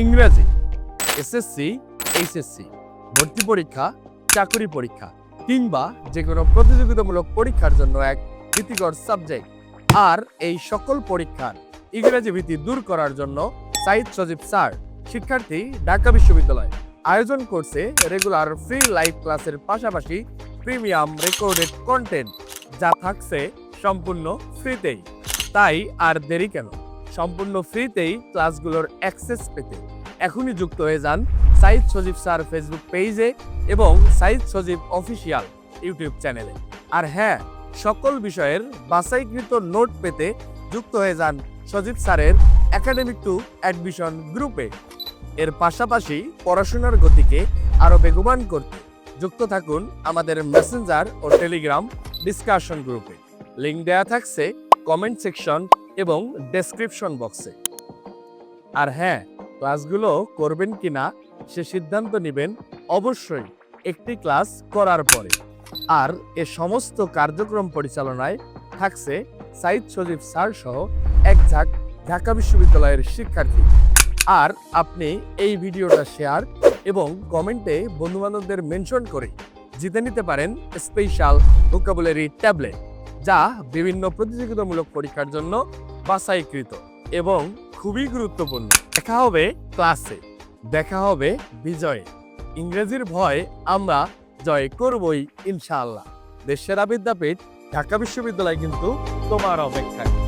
ইংরেজি SSC HSC ভর্তি পরীক্ষা, চাকরি পরীক্ষা কিংবা যে কোনো প্রতিযোগিতামূলক পরীক্ষার জন্য এক ভীতিকর সাবজেক্ট আর এই সকল পরীক্ষার ইংরেজি ভীতি দূর করার জন্য সাইদ সজীব স্যার, শিক্ষার্থী, ঢাকা বিশ্ববিদ্যালয় আয়োজন করছে রেগুলার ফ্রি লাইভ ক্লাসের পাশাপাশি প্রিমিয়াম রেকর্ডেড কন্টেন্ট যা থাকছে সম্পূর্ণ ফ্রিতেই তাই আর দেরি কেন? সম্পূর্ণ ফ্রিতেই ক্লাসগুলোর অ্যাক্সেস পেতে। এখনই যুক্ত হয়ে যান সাইদ সজীব স্যার ফেসবুক পেজে এবং সাইদ সজীব অফিসিয়াল ইউটিউব চ্যানেলে। আর হ্যাঁ সকল বিষয়ের বাছাইকৃত নোট পেতে যুক্ত হয়ে যান সজীব স্যারের একাডেমিক টু অ্যাডমিশন গ্রুপে এর পাশাপাশি পড়াশোনার গতিকে আরও বেগবান করতে যুক্ত থাকুন আমাদের মেসেঞ্জার ও টেলিগ্রাম ডিসকাশন গ্রুপে লিঙ্ক দেয়া থাকছে কমেন্ট সেকশন এবং ডেসক্রিপশন বক্সে আর হ্যাঁ ক্লাসগুলো করবেন কিনা সে সিদ্ধান্ত নেবেন অবশ্যই একটি ক্লাস করার পরে। আর এ সমস্ত কার্যক্রম পরিচালনায় থাকছে সাইদ সজীব স্যার সহ এক ঝাঁক ঢাকা বিশ্ববিদ্যালয়ের শিক্ষার্থী। আর আপনি এই ভিডিওটা শেয়ার এবং কমেন্টে বন্ধুবান্ধবদের মেনশন করে জিতে নিতে পারেন স্পেশাল ভোকাবুলারি ট্যাবলেট যা বিভিন্ন প্রতিযোগিতামূলক পরীক্ষার জন্য বাছাইকৃত এবং খুবই গুরুত্বপূর্ণ। দেখা হবে ক্লাসে। দেখা হবে বিজয়ে। ইংরেজির ভয় আমরা জয় করবই, ইনশাআল্লাহ। দেশেরা বিদ্যাপীঠ ঢাকা বিশ্ববিদ্যালয় কিন্তু তোমার অপেক্ষায়।